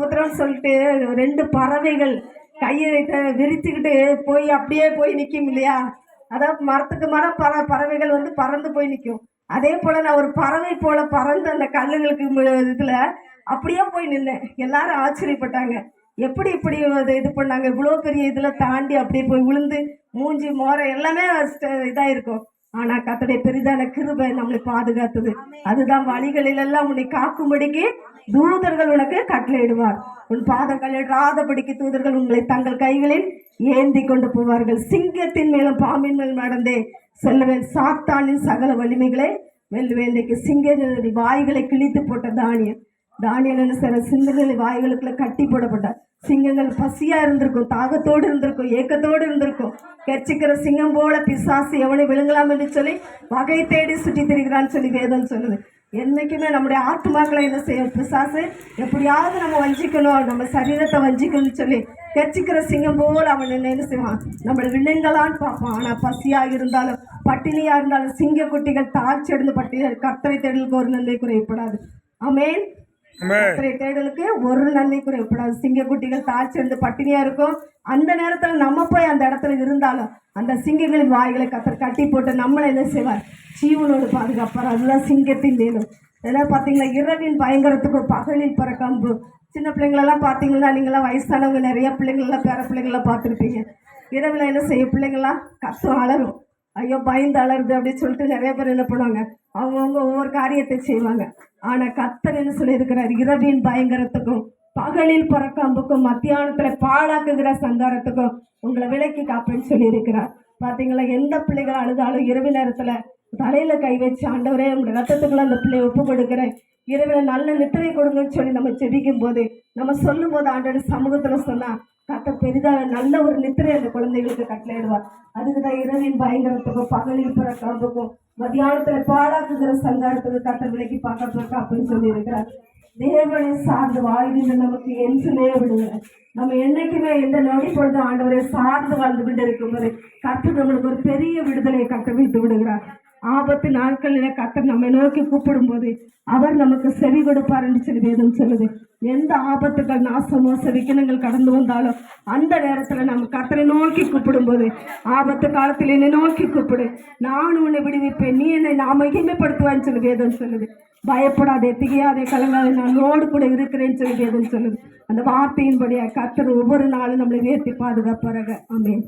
ஸ்தோத்திரம்னு சொல்லிட்டு ரெண்டு பறவைகள் கையை த- விரிச்சுக்கிட்டு போய் அப்படியே போய் நிற்கும் இல்லையா? அதாவது மரத்துக்கு மரம் பற பறவைகள் வந்து பறந்து போய் நிற்கும் அதே போல் நான் ஒரு பறவை போல் பறந்து அந்த கல்லுங்களுக்கு இதில் அப்படியே போய் நின்னேன். எல்லாரும் ஆச்சரியப்பட்டாங்க. எப்படி இப்படி இது இது பண்ணாங்க? இவ்வளோ பெரிய இதில் தாண்டி அப்படியே போய் விழுந்து மூஞ்சி மோரை எல்லாமே இதாக இருக்கும் ஆனால் கத்தடைய பெரிதான கிருபை நம்மளை பாதுகாத்தது. அதுதான் வழிகளில் எல்லாம் உன்னை காக்கும்படிக்கு தூதர்கள் உனக்கு கட்டளையிடுவார். உன் பாதங்கள் இடாதபடிக்கு தூதர்கள் உங்களை தங்கள் கைகளில் ஏந்தி கொண்டு போவார்கள். சிங்கத்தின் மேலும் பாம்பின் மேலும் நடந்தே செல்லுவேன். சாத்தானின் சகல வலிமைகளை வெல்லுவேன். சிங்க வாய்களை கிழித்து போட்ட தானியம் தானியல் சில செய்ற வாய்களுக்குள்ள கட்டி போடப்பட்டார். சிங்கங்கள் பசியா இருந்திருக்கும் தாகத்தோடு இருந்திருக்கும் ஏக்கத்தோடு இருந்திருக்கும். கெச்சிக்கிற சிங்கம் போல பிசாசு எவனை விழுங்கலாம் என்று சொல்லி வகை தேடி சுற்றி திரிகிறான்னு சொல்லி வேதம் சொல்லுது. என்னைக்குமே நம்முடைய ஆத்மாக்களை என்ன செய்ய பிசாசு எப்படியாவது நம்ம வஞ்சிக்கணும் நம்ம சரீரத்தை வஞ்சிக்கணும்னு சொல்லி கெச்சிக்கிற சிங்கம் போல அவன் என்ன என்ன செய்வான்? நம்மளை விழுங்கலான்னு பார்ப்பான். ஆனா பசியா இருந்தாலும் பட்டினியா இருந்தாலும் சிங்க குட்டிகள் தாழ்ச்சி அடைந்து பட்டி கர்த்தரை தேடலுக்கு ஒரு நன்மை குறையப்படாது. அமேன் தேடலுக்கு ஒரு நன்மை குறையப்படாது சிங்கக்குட்டிகள் வந்து பட்டினியா இருக்கும். அந்த நேரத்துல நம்ம போய் அந்த இடத்துல இருந்தாலும் அந்த சிங்கங்களின் வாய்களை கத்தர் கட்டி போட்டு நம்மளை என்ன செய்வார்? ஜீவனோடு பாதுகாப்பார். அதுதான் சிங்கத்தின் வேணும் ஏன்னா பார்த்தீங்களா? இரவின் பயங்கரத்துக்கு பகலில் பறக்கம்பு சின்ன பிள்ளைங்களெல்லாம் பார்த்தீங்கன்னா நீங்களாம் வயசானவங்க நிறைய பிள்ளைங்களெல்லாம் பேர பிள்ளைங்களெல்லாம் பார்த்துருப்பீங்க. இரவில் என்ன செய்ய பிள்ளைங்களாம் கஷ்டம் அலரும். ஐயோ பயந்து அலருது அப்படின்னு சொல்லிட்டு நிறைய பேர் என்ன பண்ணுவாங்க? அவங்கவுங்க ஒவ்வொரு காரியத்தை செய்வாங்க. ஆனா கத்தர் என்ன சொல்லியிருக்கிறார்? இரவின் பயங்கரத்துக்கும் பகலில் பறக்காம்புக்கும் மத்தியானத்துல பாழாக்குகிற சங்காரத்துக்கும் உங்களை விலைக்கு காப்பேன்னு சொல்லியிருக்கிறார். பாத்தீங்களா? எந்த பிள்ளைகள் அழுதாலும் இரவு நேரத்துல தலையில கை வச்சு ஆண்டவரே உங்களுடைய ரத்தத்துக்குள்ள அந்த பிள்ளையை ஒப்பு கொடுக்குறேன் இரவில் நல்ல நித்திரை கொடுங்கன்னு சொல்லி நம்ம ஜெபிக்கும் போது நம்ம சொல்லும் போது ஆண்டோட சமூகத்தில் சொன்னா கத்த பெரிதாக நல்ல ஒரு நித்திரை அந்த குழந்தைகளுக்கு கட்டளையிடுவார் அதுக்கு தான் இரவின் பயங்கரத்துக்கும் பகலில் பிற காம்புக்கும் மத்தியானத்துல பாழாக்குகிற சங்காரத்துக்கு கத்த விலைக்கு பார்க்க அப்படின்னு சொல்லி இருக்கிறார் தேவனை சார்ந்து வாழ்கின்ற நமக்கு என்றுமே விடுங்க. நம்ம என்னைக்குமே எந்த நொடி பொழுது ஆண்டவரை சார்ந்து வாழ்ந்து கொண்டு இருக்கும்போது கற்று நம்மளுக்கு ஒரு பெரிய விடுதலையை கட்ட வைத்து விடுகிறார். ஆபத்து நாட்களில் கத்தர் நம்மை நோக்கி கூப்பிடும்போது அவர் நமக்கு செவி கொடுப்பார் என்று சொல்லி வேதம் சொல்லுது. எந்த ஆபத்துகள் நாசமோ செவிக்கினங்கள் கடந்து வந்தாலும் அந்த நேரத்துல நம்ம கத்தரை நோக்கி கூப்பிடும்போது ஆபத்து காலத்தில் என்னை நோக்கி கூப்பிடு நான் உன்னை விடுவிப்பேன் நீ என்னை நான் மகிமைப்படுத்துவான்னு சொல்லி வேதம் சொல்லுது. பயப்படாதே திகையாதே கலங்காதே நான் நோடு கூட இருக்கிறேன்னு சொல்லி வேதம் சொல்லுது. அந்த வார்த்தையின்படியா கத்தர் ஒவ்வொரு நாளும் நம்மளை உயர்த்தி பாதுகாப்பாராக. அமேன்